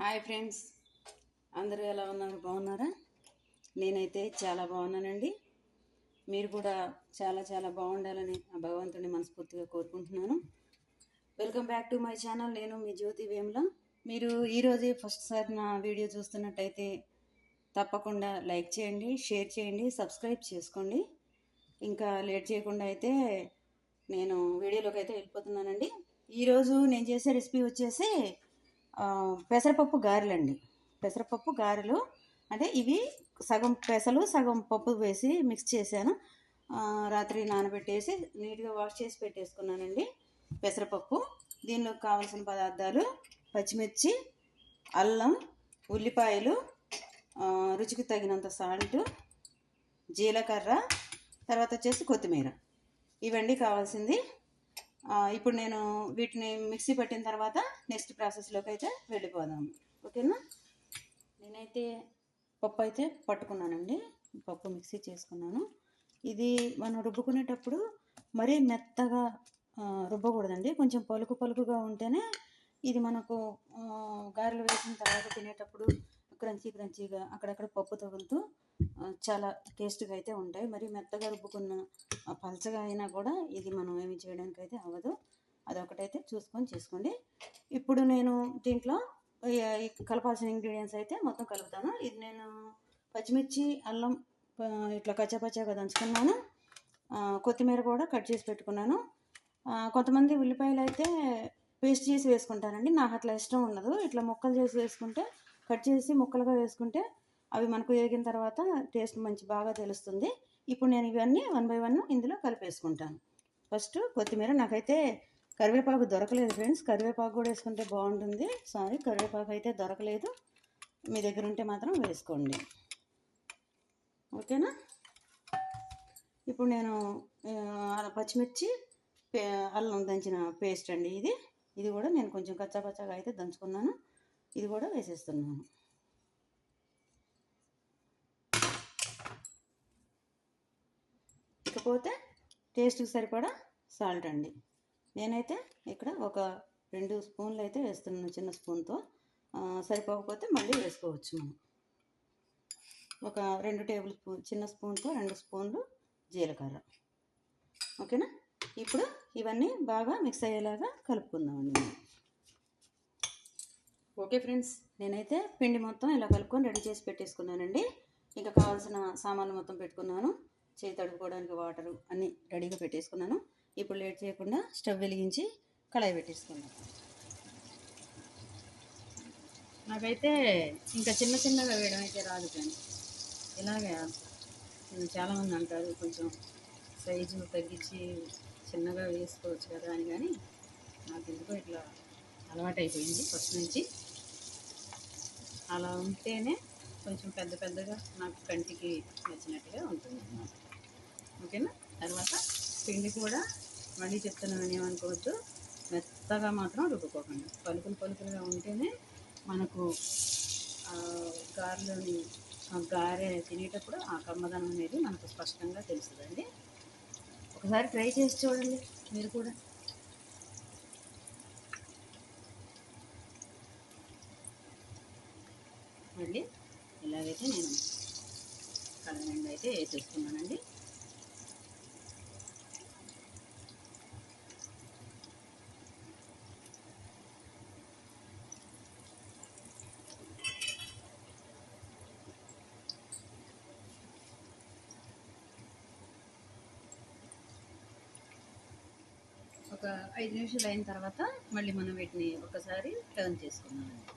Hi friends. అందరూ ఎలా ఉన్నారు? బాగున్నారా? నేనైతే చాలా బాగున్నానండి. మీరు కూడా చాలా చాలా బాగుండాలని ఆ భగవంతుడిని మనస్ఫూర్తిగా కోరుకుంటున్నాను. Welcome back to my channel నేను మీ జ్యోతి వేముల. మీరు ఈరోజే ఫస్ట్ సారి నా వీడియో చూస్తున్నట్టయితే తప్పకుండా లైక్ చేయండి షేర్ చేయండి సబ్స్క్రైబ్ చేసుకోండి. ఇంకా లేట్ చేయకుండా అయితే నేను వీడియోలోకి అయితే వెళ్ళిపోతున్నానండి. ఈరోజు నేను చేసే రెసిపీ వచ్చేసి పెసరపప్పు గారెలండి. పెసరపప్పు గారెలు అంటే ఇవి సగం పెసలు సగం పప్పు వేసి మిక్స్ చేశాను. రాత్రి నానబెట్టేసి నీట్గా వాష్ చేసి పెట్టేసుకున్నానండి పెసరపప్పు. దీనిలోకి కావాల్సిన పదార్థాలు పచ్చిమిర్చి అల్లం ఉల్లిపాయలు రుచికి తగినంత సాల్ట్ జీలకర్ర తర్వాత వచ్చేసి కొత్తిమీర. ఇవండి కావాల్సింది ఇప్పుడు నేను వీటిని మిక్సీ పట్టిన తర్వాత నెక్స్ట్ ప్రాసెస్లోకి అయితే వెళ్ళిపోదాం. ఓకేనా? నేనైతే పప్పు అయితే పట్టుకున్నానండి. పప్పు మిక్సీ చేసుకున్నాను. ఇది మనం రుబ్బుకునేటప్పుడు మరీ మెత్తగా రుబ్బకూడదండి. కొంచెం పలుకు పలుకుగా ఉంటేనే ఇది మనకు గారెలు వేసిన తర్వాత తినేటప్పుడు క్రంచీ క్రంచీగా అక్కడక్కడ పప్పు తగులుతూ చాలా టేస్ట్గా అయితే ఉంటాయి. మరి మెత్తగా రుబ్బుకున్న పలచగా అయినా కూడా ఇది మనం ఏమి చేయడానికి అయితే అవ్వదు. అదొకటైతే చూసుకొని చేసుకోండి. ఇప్పుడు నేను దీంట్లో ఈ- కలపాల్సిన ఇంగ్రీడియంట్స్ అయితే మొత్తం కలుపుతాను. ఇది నేను పచ్చిమిర్చి అల్లం ఇట్లా కచ్చాపచ్చాగా దంచుకున్నాను. కొత్తిమీర కూడా కట్ చేసి పెట్టుకున్నాను. కొంతమంది ఉల్లిపాయలు అయితే పేస్ట్ చేసి వేసుకుంటారండి. నాకు అట్లా ఇష్టం ఉండదు. ఇట్లా ముక్కలు చేసి వేసుకుంటే కట్ చేసి ముక్కలుగా వేసుకుంటే అవి మనకు వేగిన తర్వాత టేస్ట్ మంచి బాగా తెలుస్తుంది. ఇప్పుడు నేను ఇవన్నీ వన్ బై వన్ ఇందులో కలిపేసుకుంటాను. ఫస్ట్ కొత్తిమీర నాకైతే కరివేపాకు దొరకలేదు ఫ్రెండ్స్. కరివేపాకు కూడా వేసుకుంటే బాగుంటుంది. సారీ కరివేపాకు అయితే దొరకలేదు. మీ దగ్గర ఉంటే మాత్రం వేసుకోండి. ఓకేనా? ఇప్పుడు నేను పచ్చిమిర్చి అల్లం దంచిన పేస్ట్ అండి ఇది. ఇది కూడా నేను కొంచెం కచ్చాపచ్చాగా అయితే దంచుకున్నాను. ఇది కూడా వేసేస్తున్నాను. ఇకపోతే టేస్ట్కి సరిపడా సాల్ట్ అండి. నేనైతే ఇక్కడ ఒక రెండు స్పూన్లు అయితే వేస్తున్నాను చిన్న స్పూన్తో. సరిపోకపోతే మళ్ళీ వేసుకోవచ్చు మనం. ఒక రెండు టేబుల్ స్పూన్ చిన్న స్పూన్తో రెండు స్పూన్లు జీలకర్ర. ఓకేనా? ఇప్పుడు ఇవన్నీ బాగా మిక్స్ అయ్యేలాగా కలుపుకుందామండి మనం. ఓకే ఫ్రెండ్స్ నేనైతే పిండి మొత్తం ఇలా కలుపుకొని రెడీ చేసి పెట్టేసుకున్నానండి. ఇంకా కావాల్సిన సామాన్లు మొత్తం పెట్టుకున్నాను. చేయి తడుపుకోవడానికి వాటరు అన్నీ రెడీగా పెట్టేసుకున్నాను. ఇప్పుడు లేట్ చేయకుండా స్టవ్ వెలిగించి కళాయి పెట్టేసుకున్నాను నాకైతే ఇంకా చిన్న చిన్నగా వేయడం అయితే రాదు కానీ ఇలాగే చాలామంది అంటారు కొంచెం సైజు తగ్గించి చిన్నగా వేసుకోవచ్చు కదా అని కానీ నాకు ఎందుకో ఇట్లా అలవాటు అయిపోయింది ఫస్ట్ నుంచి. అలా ఉంటేనే కొంచెం పెద్ద పెద్దగా నాకు కంటికి నచ్చినట్టుగా ఉంటుంది అన్నమాట పిండి కూడా మళ్ళీ చెప్తున్నాను ఏమనుకోవద్దు. మెత్తగా మాత్రం రుబ్బుకోకండి. పలుకులు పలుకులుగా ఉంటేనే మనకు గారెలోని ఆ గారె తినేటప్పుడు ఆ కమ్మదనం అనేది మనకు స్పష్టంగా తెలుస్తుందండి. ఒకసారి ట్రై చేసి చూడండి మీరు కూడా. మళ్ళీ ఇలాగైతే నేను కళ్ళనిండి అయితే వేసేస్తున్నానండి. ఒక ఐదు నిమిషాలు అయిన తర్వాత మళ్ళీ మనం వీటిని ఒకసారి టర్న్ చేసుకున్నామండి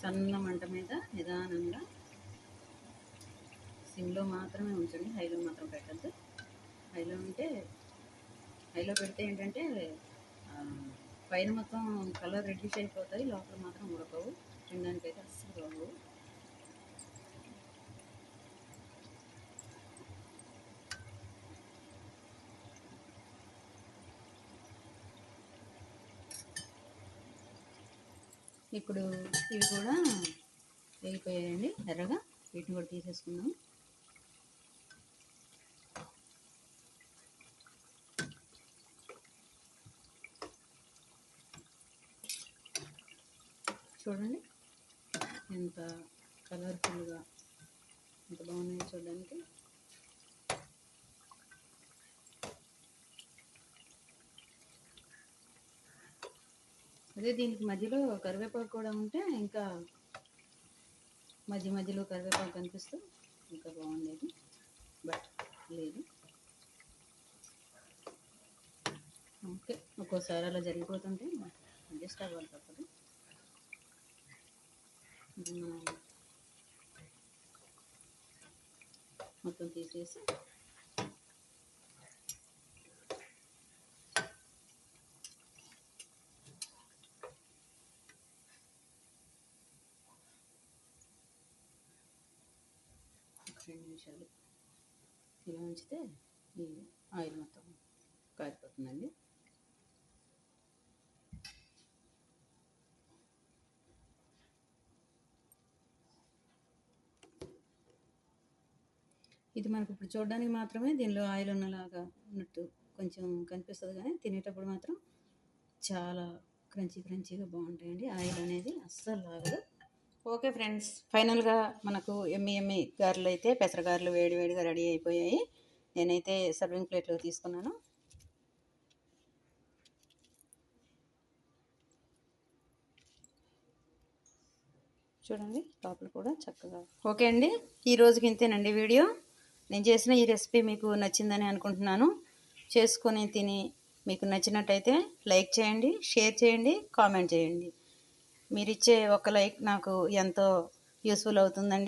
సన్న మంట మీద నిదానంగా సిమ్లో మాత్రమే ఉంచండి. హైలో మాత్రం పెట్టద్దు. హైలో ఉంటే హైలో పెడితే ఏంటంటే పైన మొత్తం కలర్ రెడ్డిష్ అయిపోతాయి. లోపల మాత్రం ఉడకవు. తినడానికి అయితే అస్సలు బాగోవు ఇప్పుడు ఇవి కూడా వేగిపోయాయండి ఎర్రగా. వీటిని కూడా తీసేసుకుందాం. చూడండి ఎంత కలర్ఫుల్గా ఎంత బాగున్నాయో చూడడానికి. అదే దీనికి మధ్యలో కరివేపాకు కూడా ఉంటే ఇంకా మధ్య మధ్యలో కరివేపాకు కనిపిస్తూ ఇంకా బాగుండేది. బట్ లేదు. ఓకే ఒక్కోసారి అలా జరిగిపోతుంటే అడ్జస్ట్ అవ్వాలి తప్పదు. మొత్తం తీసేసి రెండు నిమిషాలు ఇలా ఉంచితే ఈ ఆయిల్ మొత్తం కారిపోతుందండి. ఇది మనకు ఇప్పుడు చూడడానికి మాత్రమే దీనిలో ఆయిల్ ఉన్నలాగా ఉన్నట్టు కొంచెం కనిపిస్తుంది కానీ తినేటప్పుడు మాత్రం చాలా క్రంచీ క్రంచీగా బాగుంటాయండి. ఆయిల్ అనేది అస్సలు లాగదు. ఓకే ఫ్రెండ్స్ ఫైనల్గా మనకు ఎమ్మి ఎమ్మి గారెలు అయితే పెసరగారెలు వేడి వేడిగా రెడీ అయిపోయాయి. నేనైతే సర్వింగ్ ప్లేట్లో తీసుకున్నాను. చూడండి లోపల కూడా చక్కగా. ఓకే అండి ఈ రోజుకి ఇంతేనండి వీడియో. నేను చేసిన ఈ రెసిపీ మీకు నచ్చిందని అనుకుంటున్నాను. చేసుకొని తిని మీకు నచ్చినట్టయితే లైక్ చేయండి షేర్ చేయండి కామెంట్ చేయండి. మీరిచ్చే ఒక లైక్ నాకు ఎంతో యూస్ఫుల్ అవుతుందండి.